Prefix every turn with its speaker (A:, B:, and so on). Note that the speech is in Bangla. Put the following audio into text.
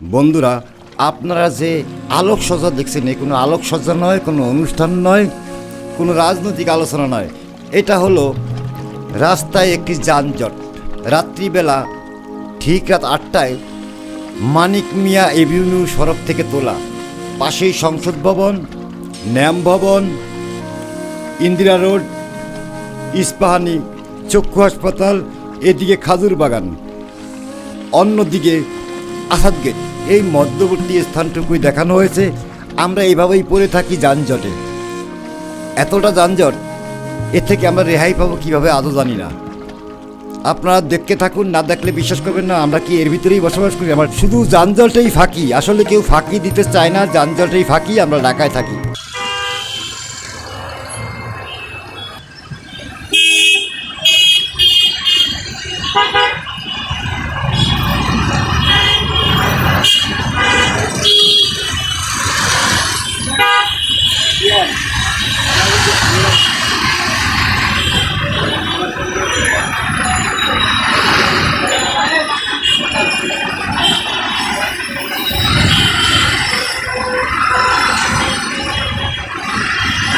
A: বন্ধুরা, আপনারা যে আলোকসজ্জা দেখছেন এই কোনো আলোকসজ্জা নয়, কোনো অনুষ্ঠান নয়, কোনো রাজনৈতিক আলোচনা নয়। এটা হলো রাস্তায় একটি যানজট। রাত্রিবেলা ঠিক রাত আটটায় মানিক মিয়া এভিনিউ সড়ক থেকে তোলা। পাশেই সংসদ ভবন, ন্যাম ভবন, ইন্দিরা রোড, ইস্পাহানি চক্ষু হাসপাতাল, এদিকে খাজুর বাগান, অন্যদিকে আসাদ গেট। এই মধ্যবর্তী স্থানটুকুই দেখানো হয়েছে। আমরা এইভাবেই পড়ে থাকি যানজটে। এতটা যানজট এ থেকে আমরা রেহাই পাবো কীভাবে আদৌ জানি না। আপনারা দেখতে থাকুন, না দেখলে বিশ্বাস করবেন না, আমরা কি এর ভিতরেই বসবাস করি? আমার শুধু যানজটেই ফাঁকি। আসলে কেউ ফাঁকি দিতে চায় না, যানজটেই ফাঁকি, আমরা ঢাকায় থাকি।